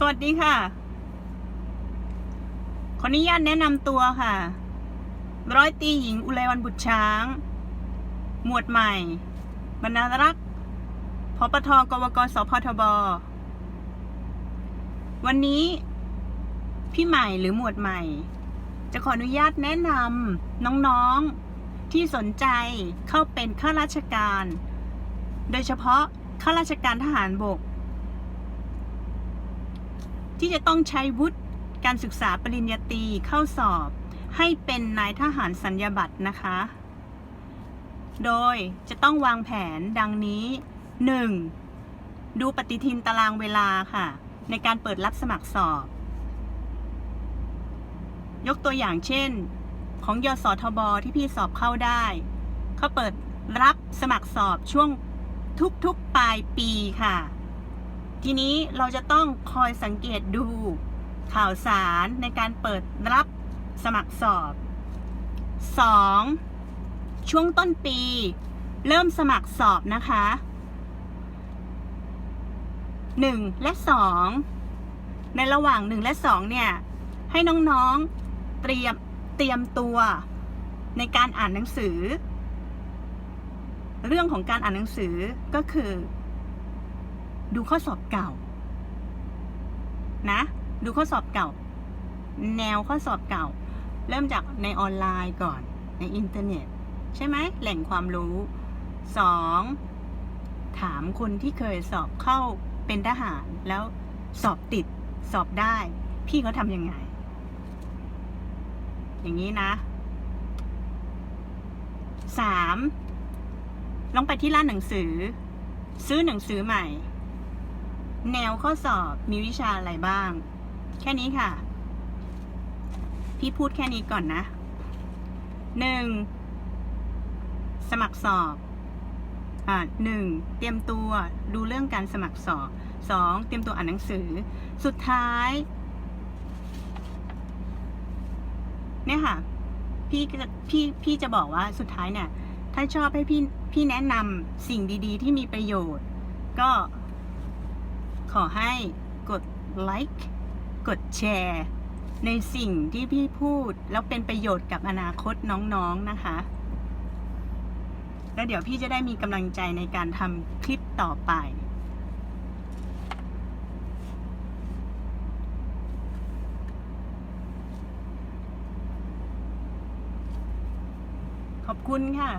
สวัสดีค่ะ ขออนุญาตแนะนำตัวค่ะ ร้อยตีหญิงอุไรวันบุตรช้าง หมวดใหม่ บรรณารักษ์พปทกวกสพทบ วันนี้ พี่ใหม่หรือหมวดใหม่ จะขออนุญาตแนะนำน้องๆ ที่สนใจเข้าเป็นข้าราชการ โดยเฉพาะข้าราชการทหารบก ที่จะต้องใช้วุฒิการศึกษาปริญญาตรีเข้าสอบ ให้เป็นนายทหารสัญญาบัตรนะคะ โดยจะต้องวางแผนดังนี้ 1. ดูปฏิทินตารางเวลาค่ะ ในการเปิดรับสมัครสอบ ยกตัวอย่างเช่น ของยศทบที่พี่สอบเข้าได้เขาเปิดรับสมัครสอบช่วงทุกๆปลายปีค่ะ ทีนี้เราจะต้องคอยสังเกตดูข่าวสารในการเปิดรับสมัครสอบ 2. ช่วงต้นปี เริ่มสมัครสอบนะคะ 1 และ 2 ในระหว่าง 1 และ 2 เนี่ย ให้น้องๆเตรียมเตรียมตัวในการอ่านหนังสือ เรื่องของการอ่านหนังสือก็คือ ดูข้อสอบเก่า นะ ดูข้อสอบเก่า แนวข้อสอบเก่า เริ่มจากในออนไลน์ก่อน ในอินเทอร์เน็ต ใช่ไหมแหล่งความรู้สองถามคนที่เคยสอบเข้าเป็นทหาร แล้วสอบติดสอบได้ พี่เขาทำยังไง อย่างนี้นะสามลองไปที่ร้านหนังสือ ซื้อหนังสือใหม่ แนวข้อสอบมีวิชาอะไรบ้าง แค่นี้ค่ะ พี่พูดแค่นี้ก่อนนะหนึ่งสมัครสอบอ่าหนึ่งเตรียมตัวดูเรื่องการสมัครสอบสองเตรียมตัวอ่านหนังสือ สุดท้าย เนี่ยค่ะ พี่จะพี่พี่จะบอกว่าสุดท้ายเนี่ย ถ้าชอบให้พี่พี่แนะนำสิ่งดี ๆ ที่มีประโยชน์ ก็ ขอให้กดไลค์กดแชร์ในสิ่งที่พี่พูด แล้วเป็นประโยชน์กับอนาคตน้องๆนะคะ แล้วเดี๋ยวพี่จะได้มีกำลังใจในการทำคลิปต่อไป ขอบคุณค่ะ